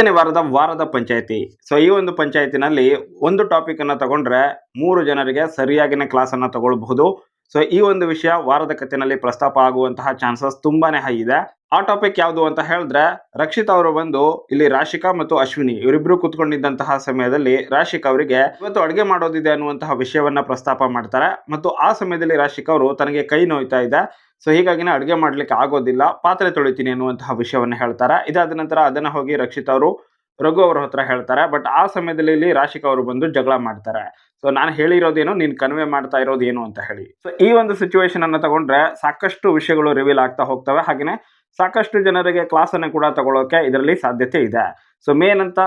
ಐದನೇ ವಾರದ ವಾರದ ಪಂಚಾಯತಿ. ಸೊ ಈ ಒಂದು ಪಂಚಾಯತಿನಲ್ಲಿ ಒಂದು ಟಾಪಿಕ್ ಅನ್ನ ತಗೊಂಡ್ರೆ ಮೂರು ಜನರಿಗೆ ಸರಿಯಾಗಿನ ಕ್ಲಾಸ್ ಅನ್ನ ತಗೊಳ್ಬಹುದು. ಸೊ ಈ ಒಂದು ವಿಷಯ ವಾರದ ಕಥೆನಲ್ಲಿ ಪ್ರಸ್ತಾಪ ಆಗುವಂತಹ ಚಾನ್ಸಸ್ ತುಂಬಾನೇ ಹೈ ಇದೆ. ಆ ಟಾಪಿಕ್ ಯಾವುದು ಅಂತ ಹೇಳಿದ್ರೆ, ರಕ್ಷಿತ್ ಅವರು ಬಂದು ಇಲ್ಲಿ ರಾಶಿಕಾ ಮತ್ತು ಅಶ್ವಿನಿ ಇವರಿಬ್ರು ಕುತ್ಕೊಂಡಿದ್ದಂತಹ ಸಮಯದಲ್ಲಿ ರಾಶಿಕಾ ಅವರಿಗೆ ಇವತ್ತು ಅಡುಗೆ ಮಾಡೋದಿದೆ ಅನ್ನುವಂತಹ ವಿಷಯವನ್ನ ಪ್ರಸ್ತಾಪ ಮಾಡ್ತಾರೆ. ಮತ್ತು ಆ ಸಮಯದಲ್ಲಿ ರಾಶಿಕಾ ಅವರು ತನಗೆ ಕೈ ನೋಯ್ತಾ ಇದೆ. ಸೊ, ಹೀಗಾಗಿನೇ ಅಡುಗೆ ಮಾಡ್ಲಿಕ್ಕೆ ಆಗೋದಿಲ್ಲ, ಪಾತ್ರೆ ತೊಳಿತೀನಿ ಅನ್ನುವಂತಹ ವಿಷಯವನ್ನ ಹೇಳ್ತಾರೆ. ಇದಾದ ನಂತರ ಅದನ್ನ ಹೋಗಿ ರಕ್ಷಿತ್ ಅವರು, ರಘು ಅವ್ರ ಹತ್ರ ಹೇಳ್ತಾರೆ. ಬಟ್ ಆ ಸಮಯದಲ್ಲಿ ಇಲ್ಲಿ ರಾಶಿಕಾ ಅವರು ಬಂದು ಜಗಳ ಮಾಡ್ತಾರೆ. ಸೊ, ನಾನು ಹೇಳಿರೋದೇನು, ನೀನು ಕನ್ವೆ ಮಾಡ್ತಾ ಇರೋದೇನು ಅಂತ ಹೇಳಿ. ಸೊ, ಈ ಒಂದು ಸಿಚುವೇಶನ್ ಅನ್ನ ತಗೊಂಡ್ರೆ ಸಾಕಷ್ಟು ವಿಷಯಗಳು ರಿವೀಲ್ ಆಗ್ತಾ ಹೋಗ್ತವೆ. ಹಾಗೆಯೇ ಸಾಕಷ್ಟು ಜನರಿಗೆ ಕ್ಲಾಸನ್ನು ಕೂಡ ತಗೊಳ್ಳೋಕೆ ಇದರಲ್ಲಿ ಸಾಧ್ಯತೆ ಇದೆ. ಸೊ ಮೇನ್ ಅಂತ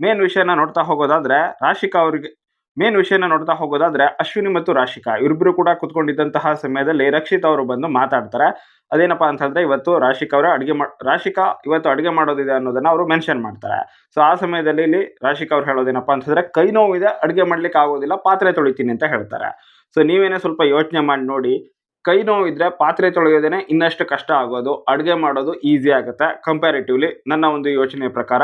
ಮೇನ್ ವಿಷಯನ ನೋಡ್ತಾ ಹೋಗೋದಾದ್ರೆ, ರಾಶಿಕಾ ಅವರಿಗೆ ಮೇನ್ ವಿಷಯನ ನೋಡ್ತಾ ಹೋಗೋದಾದ್ರೆ, ಅಶ್ವಿನಿ ಮತ್ತು ರಾಶಿಕಾ ಇವರಿಬ್ಬರು ಕೂಡ ಕುತ್ಕೊಂಡಿದ್ದಂತಹ ಸಮಯದಲ್ಲಿ ರಕ್ಷಿತ್ ಅವರು ಬಂದು ಮಾತಾಡ್ತಾರೆ. ಅದೇನಪ್ಪಾ ಅಂತಂದ್ರೆ ಇವತ್ತು ರಾಶಿಕಾ ಅವರ ಅಡುಗೆ ಮಾ, ರಾಶಿಕಾ ಇವತ್ತು ಅಡುಗೆ ಮಾಡೋದಿದೆ ಅನ್ನೋದನ್ನ ಅವರು ಮೆನ್ಷನ್ ಮಾಡ್ತಾರೆ. ಸೊ ಆ ಸಮಯದಲ್ಲಿ ಇಲ್ಲಿ ರಾಶಿಕಾ ಅವ್ರು ಹೇಳೋದೇನಪ್ಪ ಅಂತಂದ್ರೆ ಕೈ ನೋವಿದೆ ಅಡುಗೆ ಮಾಡ್ಲಿಕ್ಕೆ ಆಗೋದಿಲ್ಲ, ಪಾತ್ರೆ ತೊಳಿತೀನಿ ಅಂತ ಹೇಳ್ತಾರೆ. ಸೊ ನೀವೇನೇ ಸ್ವಲ್ಪ ಯೋಚನೆ ಮಾಡಿ ನೋಡಿ ಕೈ ನೋವಿದ್ರೆ ಪಾತ್ರೆ ತೊಳೆಯೋದೇನೆ ಇನ್ನಷ್ಟು ಕಷ್ಟ ಆಗೋದು, ಅಡುಗೆ ಮಾಡೋದು ಈಸಿ ಆಗುತ್ತೆ. ಕಂಪ್ಯಾರಿಟಿವ್ಲಿ ನನ್ನ ಒಂದು ಯೋಚನೆ ಪ್ರಕಾರ,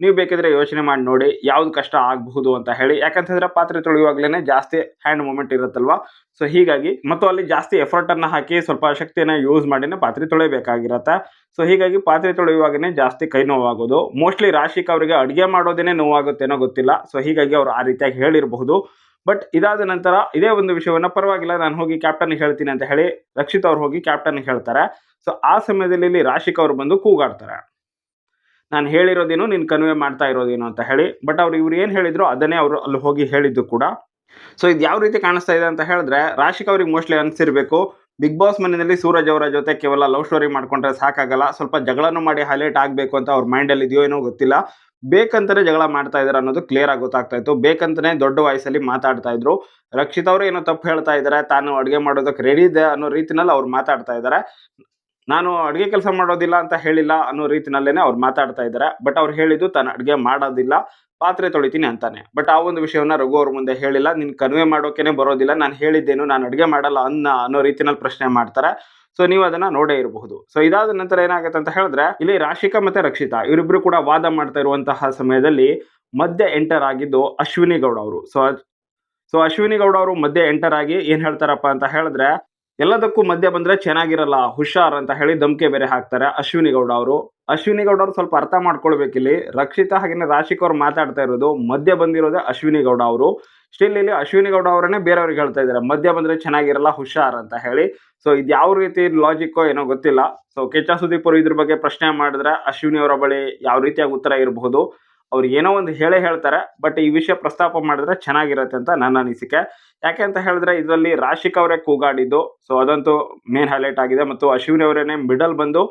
ನೀವು ಬೇಕಿದ್ರೆ ಯೋಚನೆ ಮಾಡಿ ನೋಡಿ ಯಾವ್ದು ಕಷ್ಟ ಆಗಬಹುದು ಅಂತ ಹೇಳಿ. ಯಾಕಂತಂದ್ರೆ ಪಾತ್ರೆ ತೊಳೆಯುವಾಗಲೇ ಜಾಸ್ತಿ ಹ್ಯಾಂಡ್ ಮೂಮೆಂಟ್ ಇರುತ್ತಲ್ವಾ? ಸೊ ಹೀಗಾಗಿ ಮತ್ತು ಅಲ್ಲಿ ಜಾಸ್ತಿ ಎಫರ್ಟ್ ಅನ್ನ ಹಾಕಿ ಸ್ವಲ್ಪ ಶಕ್ತಿಯನ್ನ ಯೂಸ್ ಮಾಡಿನೇ ಪಾತ್ರೆ ತೊಳೆಯಬೇಕಾಗಿರುತ್ತೆ ಸೊ ಹೀಗಾಗಿ ಪಾತ್ರೆ ತೊಳೆಯುವಾಗನೇ ಜಾಸ್ತಿ ಕೈ ನೋವಾಗೋದು. ಮೋಸ್ಟ್ಲಿ ರಾಶಿಕ್ ಅವರಿಗೆ ಅಡುಗೆ ಮಾಡೋದೇನೆ ನೋವಾಗುತ್ತೇನೋ ಗೊತ್ತಿಲ್ಲ. ಸೊ ಹೀಗಾಗಿ ಅವರು ಆ ರೀತಿಯಾಗಿ ಹೇಳಿರಬಹುದು. ಬಟ್ ಇದಾದ ನಂತರ ಇದೇ ಒಂದು ವಿಷಯವನ್ನ ಪರವಾಗಿಲ್ಲ, ನಾನು ಹೋಗಿ ಕ್ಯಾಪ್ಟನ್ ಹೇಳ್ತೀನಿ ಅಂತ ಹೇಳಿ ರಕ್ಷಿತ್ ಅವ್ರು ಹೋಗಿ ಕ್ಯಾಪ್ಟನ್ ಹೇಳ್ತಾರೆ. ಸೊ ಆ ಸಮಯದಲ್ಲಿ ಇಲ್ಲಿ ರಾಶಿಕ್ ಅವರು ಬಂದು ಕೂಗಾಡ್ತಾರೆ. ನಾನು ಹೇಳಿರೋದೇನು, ನೀನು ಕನ್ವೆ ಮಾಡ್ತಾ ಇರೋದೇನು ಅಂತ ಹೇಳಿ ಬಟ್ ಅವ್ರು ಇವ್ರು ಏನು ಹೇಳಿದ್ರು ಅದನ್ನೇ ಅವರು ಅಲ್ಲಿ ಹೋಗಿ ಹೇಳಿದ್ದು ಕೂಡ. ಸೊ ಇದು ಯಾವ ರೀತಿ ಕಾಣಿಸ್ತಾ ಇದೆ ಅಂತ ಹೇಳಿದ್ರೆ, ರಾಶಿಕ್ ಅವ್ರಿಗೆ ಮೋಸ್ಟ್ಲಿ ಅನಿಸಿರ್ಬೇಕು ಬಿಗ್ ಬಾಸ್ ಮನೆಯಲ್ಲಿ ಸೂರಜ್ ಅವರ ಜೊತೆ ಕೇವಲ ಲವ್ ಸ್ಟೋರಿ ಮಾಡ್ಕೊಂಡ್ರೆ ಸಾಕಾಗಲ್ಲ, ಸ್ವಲ್ಪ ಜಗಳನು ಮಾಡಿ ಹೈಲೈಟ್ ಆಗಬೇಕು ಅಂತ ಅವ್ರ ಮೈಂಡಲ್ಲಿ ಇದೆಯೋ ಏನೋ ಗೊತ್ತಿಲ್ಲ. ಬೇಕಂತಾನೆ ಜಗಳ ಮಾಡ್ತಾ ಇದ್ದಾರೆ ಅನ್ನೋದು ಕ್ಲಿಯರ್ ಆಗಿ ಗೊತ್ತಾಗ್ತಾ ಇತ್ತು. ಬೇಕಂತಾನೆ ದೊಡ್ಡ ವಯಸ್ಸಲ್ಲಿ ಮಾತಾಡ್ತಾ ಇದ್ರು. ರಕ್ಷಿತ್ ಅವರು ಏನೋ ತಪ್ಪು ಹೇಳ್ತಾ ಇದ್ದಾರೆ ತಾನು ಅಡುಗೆ ಮಾಡೋದಕ್ಕೆ ರೆಡಿ ಇದೆ ಅನ್ನೋ ರೀತಿನಲ್ಲಿ ಅವ್ರು ಮಾತಾಡ್ತಾ ಇದ್ದಾರೆ ನಾನು ಅಡುಗೆ ಕೆಲಸ ಮಾಡೋದಿಲ್ಲ ಅಂತ ಹೇಳಿಲ್ಲ ಅನ್ನೋ ರೀತಿನಲ್ಲೇನೆ ಅವ್ರು ಮಾತಾಡ್ತಾ ಇದ್ದಾರೆ ಬಟ್ ಅವ್ರು ಹೇಳಿದ್ದು ತಾನು ಅಡುಗೆ ಮಾಡೋದಿಲ್ಲ, ಪಾತ್ರೆ ತೊಳಿತೀನಿ ಅಂತಾನೆ. ಬಟ್ ಆ ಒಂದು ವಿಷಯವನ್ನ ರಘು ಅವ್ರ ಮುಂದೆ ಹೇಳಿಲ್ಲ, ನಿನ್ ಕನ್ವೆ ಮಾಡೋಕೆನೆ ಬರೋದಿಲ್ಲ, ನಾನು ಹೇಳಿದ್ದೇನು, ನಾನು ಅಡುಗೆ ಮಾಡಲ್ಲ ಅನ್ನ ಅನ್ನೋ ರೀತಿನಲ್ಲಿ ಪ್ರಶ್ನೆ ಮಾಡ್ತಾರೆ. ಸೊ ನೀವು ಅದನ್ನ ನೋಡೇ ಇರಬಹುದು. ಸೊ ಇದಾದ ನಂತರ ಏನಾಗುತ್ತೆ ಅಂತ ಹೇಳಿದ್ರೆ, ಇಲ್ಲಿ ರಾಶಿಕಾ ಮತ್ತೆ ರಕ್ಷಿತಾ ಇವರಿಬ್ರು ಕೂಡ ವಾದ ಮಾಡ್ತಾ ಇರುವಂತಹ ಸಮಯದಲ್ಲಿ ಮಧ್ಯೆ ಎಂಟರ್ ಆಗಿದ್ದು ಅಶ್ವಿನಿ ಗೌಡ ಅವರು. ಸೊ ಸೊ ಅಶ್ವಿನಿ ಗೌಡ ಅವರು ಮಧ್ಯೆ ಎಂಟರ್ ಆಗಿ ಏನ್ ಹೇಳ್ತಾರಪ್ಪ ಅಂತ ಹೇಳಿದ್ರೆ ಎಲ್ಲದಕ್ಕೂ ಮಧ್ಯ ಬಂದ್ರೆ ಚೆನ್ನಾಗಿರಲ್ಲ, ಹುಷಾರ್ ಅಂತ ಹೇಳಿ ಧಮ್ಕೆ ಬೇರೆ ಹಾಕ್ತಾರೆ ಅಶ್ವಿನಿ ಗೌಡ ಅವರು. ಅಶ್ವಿನಿ ಗೌಡ ಅವರು ಸ್ವಲ್ಪ ಅರ್ಥ ಮಾಡ್ಕೊಳ್ಬೇಕಿಲ್ಲಿ ರಕ್ಷಿತಾ ಹಾಗೇನೆ ರಾಶಿಕ್ ಅವ್ರು ಮಾತಾಡ್ತಾ ಇರೋದು, ಮಧ್ಯ ಬಂದಿರೋದೇ ಅಶ್ವಿನಿ ಗೌಡ ಅವರು. ಸ್ಟಿಲ್ ಇಲ್ಲಿ ಅಶ್ವಿನಿ ಗೌಡ ಅವರನ್ನೇ ಬೇರೆಯವ್ರಿಗೆ ಹೇಳ್ತಾ ಇದ್ದಾರೆ, ಮಧ್ಯ ಬಂದ್ರೆ ಚೆನ್ನಾಗಿರಲ್ಲ, ಹುಷಾರ್ ಅಂತ ಹೇಳಿ. ಸೊ ಇದು ಯಾವ ರೀತಿ ಲಾಜಿಕ್ಕೋ ಏನೋ ಗೊತ್ತಿಲ್ಲ. ಸೊ ಕೆಚ್ಚ ಸುದೀಪ್ ಅವರು ಇದ್ರ ಬಗ್ಗೆ ಪ್ರಶ್ನೆ ಮಾಡಿದ್ರೆ ಅಶ್ವಿನಿ ಅವರ ಬಳಿ ಯಾವ ರೀತಿಯಾಗಿ ಉತ್ತರ ಇರಬಹುದು ಅವ್ರು ಏನೋ ಒಂದು ಹೇಳೇ ಹೇಳ್ತಾರೆ ಬಟ್ ಈ ವಿಷಯ ಪ್ರಸ್ತಾಪ ಮಾಡಿದ್ರೆ ಚೆನ್ನಾಗಿರತ್ತೆ ಅಂತ ನನ್ನ ಅನಿಸಿಕೆ. ಯಾಕೆ ಅಂತ ಹೇಳಿದ್ರೆ ಇದರಲ್ಲಿ ರಾಶಿಕ್ ಅವರೇ ಕೂಗಾಡಿದ್ದು ಸೊ ಅದಂತೂ ಮೇನ್ ಹೈಲೈಟ್ ಆಗಿದೆ. ಮತ್ತು ಅಶ್ವಿನಿ ಅವರೇನೆ ಮಿಡಲ್ ಬಂದು,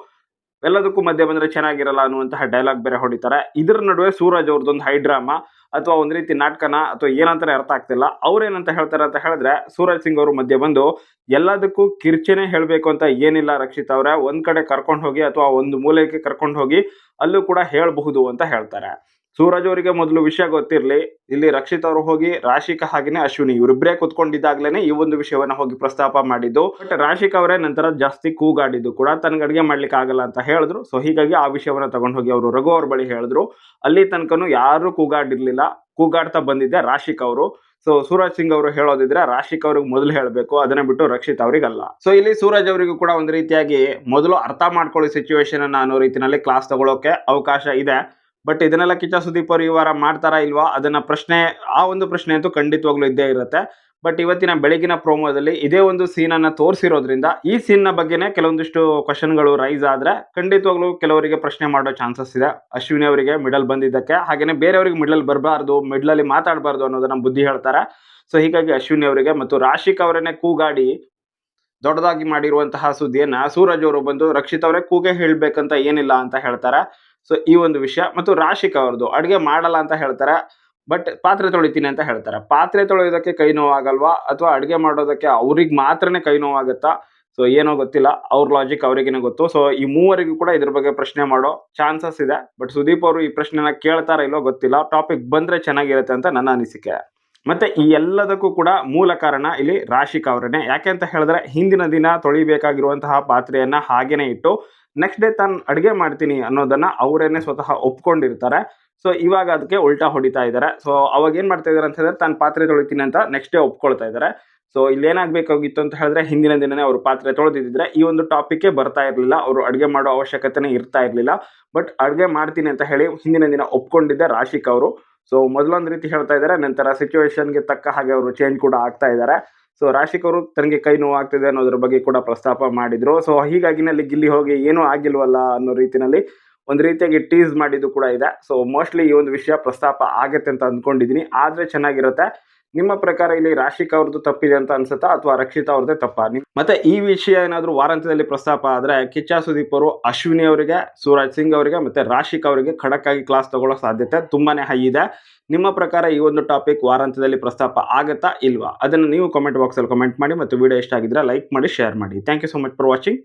ಎಲ್ಲದಕ್ಕೂ ಮಧ್ಯೆ ಬಂದ್ರೆ ಚೆನ್ನಾಗಿರಲ್ಲ ಅನ್ನುವಂತಹ ಡೈಲಾಗ್ ಬೇರೆ ಹೊಡಿತಾರೆ. ಇದ್ರ ನಡುವೆ ಸೂರಜ್ ಅವ್ರದ್ದೊಂದು ಹೈ ಡ್ರಾಮಾ ಅಥವಾ ಒಂದು ರೀತಿ ನಾಟಕನ ಅಥವಾ ಏನಂತಾನೆ ಅರ್ಥ ಆಗ್ತಿಲ್ಲ. ಅವ್ರೇನಂತ ಹೇಳ್ತಾರೆ ಅಂತ ಹೇಳಿದ್ರೆ ಸೂರಜ್ ಸಿಂಗ್ ಅವರು ಮಧ್ಯೆ ಬಂದು, ಎಲ್ಲದಕ್ಕೂ ಕಿರ್ಚನೆ ಹೇಳಬೇಕು ಅಂತ ಏನಿಲ್ಲ ರಕ್ಷಿತ್ ಅವರೇ, ಒಂದ್ ಕಡೆ ಕರ್ಕೊಂಡು ಹೋಗಿ ಅಥವಾ ಒಂದು ಮೂಲೆಗೆ ಕರ್ಕೊಂಡು ಹೋಗಿ ಅಲ್ಲೂ ಕೂಡ ಹೇಳಬಹುದು ಅಂತ ಹೇಳ್ತಾರೆ. ಸೂರಜ್ ಅವರಿಗೆ ಮೊದಲು ವಿಷಯ ಗೊತ್ತಿರಲಿ, ಇಲ್ಲಿ ರಕ್ಷಿತ್ ಅವರು ಹೋಗಿ ರಾಶಿಕಾ ಹಾಗೇನೆ ಅಶ್ವಿನಿ ಇವರಿಬ್ಬರೇ ಕುತ್ಕೊಂಡಿದ್ದಾಗ್ಲೇನೆ ಈ ಒಂದು ವಿಷಯವನ್ನ ಹೋಗಿ ಪ್ರಸ್ತಾಪ ಮಾಡಿದ್ದು. ಬಟ್ ರಾಶಿಕಾ ಅವರೇ ನಂತರ ಜಾಸ್ತಿ ಕೂಗಾಡಿದ್ದು ಕೂಡ ತನಗೆ ಅಡುಗೆ ಮಾಡ್ಲಿಕ್ಕೆ ಆಗಲ್ಲ ಅಂತ ಹೇಳಿದ್ರು. ಸೊ ಹೀಗಾಗಿ ಆ ವಿಷಯವನ್ನ ತಗೊಂಡು ಹೋಗಿ ಅವರು ರಘು ಅವ್ರ ಬಳಿ ಹೇಳಿದ್ರು. ಅಲ್ಲಿ ತನಕನು ಯಾರು ಕೂಗಾಡಿರ್ಲಿಲ್ಲ. ಕೂಗಾಡ್ತಾ ಬಂದಿದ್ದೆ ರಾಶಿಕ್ ಅವರು. ಸೊ ಸೂರಜ್ ಸಿಂಗ್ ಅವರು ಹೇಳೋದಿದ್ರೆ ರಾಶಿಕ್ ಅವ್ರಿಗೆ ಮೊದಲು ಹೇಳಬೇಕು, ಅದನ್ನ ಬಿಟ್ಟು ರಕ್ಷಿತ್ ಅವರಿಗಲ್ಲ. ಸೊ ಇಲ್ಲಿ ಸೂರಜ್ ಅವರಿಗೂ ಕೂಡ ಒಂದು ರೀತಿಯಾಗಿ ಮೊದಲು ಅರ್ಥ ಮಾಡ್ಕೊಳ್ಳೋ ಸಿಚುವೇಶನ್ ಅನ್ನ ರೀತಿನಲ್ಲಿ ಕ್ಲಾಸ್ ತಗೊಳ್ಳೋಕೆ ಅವಕಾಶ ಇದೆ. ಬಟ್ ಇದನ್ನೆಲ್ಲ ಕಿಚ್ಚ ಸುದೀಪ್ ಅವರು ಈ ವಾರ ಮಾಡ್ತಾರಾ ಇಲ್ವಾ? ಅದನ್ನ ಪ್ರಶ್ನೆ, ಆ ಒಂದು ಪ್ರಶ್ನೆ ಅಂತೂ ಖಂಡಿತವಾಗ್ಲೂ ಇದ್ದೇ ಇರುತ್ತೆ. ಬಟ್ ಇವತ್ತಿನ ಬೆಳಗಿನ ಪ್ರೋಮೋದಲ್ಲಿ ಇದೇ ಒಂದು ಸೀನ್ ಅನ್ನ ತೋರಿಸಿರೋದ್ರಿಂದ ಈ ಸೀನ್ನ ಬಗ್ಗೆನೇ ಕೆಲವೊಂದಿಷ್ಟು ಕ್ವಶನ್ಗಳು ರೈಸ್ ಆದ್ರೆ ಖಂಡಿತವಾಗ್ಲೂ ಕೆಲವರಿಗೆ ಪ್ರಶ್ನೆ ಮಾಡೋ ಚಾನ್ಸಸ್ ಇದೆ. ಅಶ್ವಿನಿ ಅವರಿಗೆ ಮಿಡಲ್ ಬಂದಿದ್ದಕ್ಕೆ, ಹಾಗೇನೆ ಬೇರೆಯವರಿಗೆ ಮಿಡಲ್ ಬರಬಾರ್ದು ಮಿಡ್ಲ್ ಅಲ್ಲಿ ಮಾತಾಡಬಾರ್ದು ಅನ್ನೋದನ್ನ ಬುದ್ಧಿ ಹೇಳ್ತಾರೆ. ಸೊ ಹೀಗಾಗಿ ಅಶ್ವಿನಿ ಅವರಿಗೆ ಮತ್ತು ರಾಶಿಕ್ ಅವರನ್ನೇ ಕೂಗಾಡಿ ದೊಡ್ಡದಾಗಿ ಮಾಡಿರುವಂತಹ ಸುದ್ದಿಯನ್ನ ಸೂರಜ್ ಅವರು ಬಂದು ರಕ್ಷಿತ್ ಅವರೇ ಕೂಗೆ ಹೇಳ್ಬೇಕಂತ ಏನಿಲ್ಲ ಅಂತ ಹೇಳ್ತಾರೆ. ಸೊ ಈ ಒಂದು ವಿಷಯ ಮತ್ತು ರಾಶಿಕ್ ಅವ್ರದ್ದು ಅಡುಗೆ ಮಾಡಲ್ಲ ಅಂತ ಹೇಳ್ತಾರೆ ಬಟ್ ಪಾತ್ರೆ ತೊಳಿತೀನಿ ಅಂತ ಹೇಳ್ತಾರೆ. ಪಾತ್ರೆ ತೊಳೆಯೋದಕ್ಕೆ ಕೈ ನೋವಾಗಲ್ವಾ? ಅಥವಾ ಅಡುಗೆ ಮಾಡೋದಕ್ಕೆ ಅವ್ರಿಗೆ ಮಾತ್ರನೇ ಕೈ ನೋವಾಗುತ್ತಾ? ಸೊ ಏನೋ ಗೊತ್ತಿಲ್ಲ. ಅವ್ರ ಲಾಜಿಕ್ ಅವರಿಗೇನೆ ಗೊತ್ತು. ಸೊ ಈ ಮೂವರಿಗೂ ಕೂಡ ಇದ್ರ ಬಗ್ಗೆ ಪ್ರಶ್ನೆ ಮಾಡೋ ಚಾನ್ಸಸ್ ಇದೆ. ಬಟ್ ಸುದೀಪ್ ಅವರು ಈ ಪ್ರಶ್ನೆನ ಕೇಳ್ತಾರ ಇಲ್ಲೋ ಗೊತ್ತಿಲ್ಲ. ಟಾಪಿಕ್ ಬಂದ್ರೆ ಚೆನ್ನಾಗಿರುತ್ತೆ ಅಂತ ನನ್ನ ಅನಿಸಿಕೆ. ಮತ್ತೆ ಈ ಎಲ್ಲದಕ್ಕೂ ಕೂಡ ಮೂಲ ಕಾರಣ ಇಲ್ಲಿ ರಾಶಿಕ್ ಅವರನ್ನೇ ಯಾಕೆ ಅಂತ ಹೇಳಿದ್ರೆ, ಹಿಂದಿನ ದಿನ ತೊಳಿಬೇಕಾಗಿರುವಂತಹ ಪಾತ್ರೆಯನ್ನ ಹಾಗೇನೆ ಇಟ್ಟು ನೆಕ್ಸ್ಟ್ ಡೇ ತಾನು ಅಡುಗೆ ಮಾಡ್ತೀನಿ ಅನ್ನೋದನ್ನ ಅವರೇನೆ ಸ್ವತಃ ಒಪ್ಕೊಂಡಿರ್ತಾರೆ. ಸೊ ಇವಾಗ ಅದಕ್ಕೆ ಉಲ್ಟಾ ಹೊಡಿತಾ ಇದ್ದಾರೆ ಸೊ ಅವಾಗ ಏನು ಮಾಡ್ತಾ ಇದಾರೆ ಅಂತ ಹೇಳಿದ್ರೆ ತಾನು ಪಾತ್ರೆ ತೊಳಿತೀನಿ ಅಂತ ನೆಕ್ಸ್ಟ್ ಡೇ ಒಪ್ಕೊಳ್ತಾ ಇದ್ದಾರೆ ಸೊ ಇಲ್ಲಿ ಏನಾಗಬೇಕಾಗಿತ್ತು ಅಂತ ಹೇಳಿದ್ರೆ ಹಿಂದಿನ ದಿನನೇ ಅವರು ಪಾತ್ರೆ ತೊಳೆದಿದ್ದರೆ ಈ ಒಂದು ಟಾಪಿಕ್ಕೇ ಬರ್ತಾ ಇರಲಿಲ್ಲ. ಅವರು ಅಡುಗೆ ಮಾಡೋ ಅವಶ್ಯಕತೆನೇ ಇರ್ತಾ ಇರಲಿಲ್ಲ. ಬಟ್ ಅಡುಗೆ ಮಾಡ್ತೀನಿ ಅಂತ ಹೇಳಿ ಹಿಂದಿನ ದಿನ ಒಪ್ಕೊಂಡಿದ್ದೆ ರಾಶಿಕ್ ಅವರು. ಸೊ ಮೊದಲೊಂದು ರೀತಿ ಹೇಳ್ತಾ ಇದ್ದಾರೆ ನಂತರ ಸಿಚುವೇಶನ್ಗೆ ತಕ್ಕ ಹಾಗೆ ಅವರು ಚೇಂಜ್ ಕೂಡ ಆಗ್ತಾ ಇದ್ದಾರೆ ಸೊ ರಾಶಿಕ್ ಅವರು ತನಗೆ ಕೈ ನೋವು ಆಗ್ತಿದೆ ಅನ್ನೋದ್ರ ಬಗ್ಗೆ ಕೂಡ ಪ್ರಸ್ತಾಪ ಮಾಡಿದ್ರು. ಸೊ ಹೀಗಾಗಿನಲ್ಲಿ ಗಿಲ್ಲಿ ಹೋಗಿ ಏನೂ ಆಗಿಲ್ವಲ್ಲ ಅನ್ನೋ ರೀತಿನಲ್ಲಿ ಒಂದು ರೀತಿಯಾಗಿ ಟೀಸ್ ಮಾಡಿದ್ದು ಕೂಡ ಇದೆ. ಸೊ ಮೋಸ್ಟ್ಲಿ ಈ ಒಂದು ವಿಷಯ ಪ್ರಸ್ತಾಪ ಆಗತ್ತೆ ಅಂತ ಅಂದ್ಕೊಂಡಿದ್ದೀನಿ. ಆದ್ರೆ ಚೆನ್ನಾಗಿರುತ್ತೆ. ನಿಮ್ಮ ಪ್ರಕಾರ ಇಲ್ಲಿ ರಾಶಿಕ್ ಅವ್ರದ್ದು ತಪ್ಪಿದೆ ಅಂತ ಅನ್ಸುತ್ತಾ ಅಥವಾ ರಕ್ಷಿತಾ ಅವ್ರದ್ದೇ ತಪ್ಪ? ಮತ್ತೆ ಈ ವಿಷಯ ಏನಾದರೂ ವಾರಾಂತ್ಯದಲ್ಲಿ ಪ್ರಸ್ತಾಪ ಆದ್ರೆ ಕಿಚ್ಚ ಸುದೀಪ್ ಅವರು, ಅಶ್ವಿನಿ ಅವರಿಗೆ, ಸೂರಜ್ ಸಿಂಗ್ ಅವರಿಗೆ ಮತ್ತೆ ರಾಶಿಕ್ ಅವರಿಗೆ ಖಡಕ್ ಆಗಿ ಕ್ಲಾಸ್ ತಗೊಳ್ಳೋ ಸಾಧ್ಯತೆ ತುಂಬಾನೇ ಹೈ ಇದೆ. ನಿಮ್ಮ ಪ್ರಕಾರ ಈ ಒಂದು ಟಾಪಿಕ್ ವಾರಾಂತ್ಯದಲ್ಲಿ ಪ್ರಸ್ತಾಪ ಆಗತ್ತಾ ಇಲ್ವಾ? ಅದನ್ನು ನೀವು ಕಾಮೆಂಟ್ ಬಾಕ್ಸಲ್ಲಿ ಕಮೆಂಟ್ ಮಾಡಿ ಮತ್ತು ವಿಡಿಯೋ ಇಷ್ಟ ಆಗಿದ್ರೆ ಲೈಕ್ ಮಾಡಿ ಶೇರ್ ಮಾಡಿ. Thank you so much for watching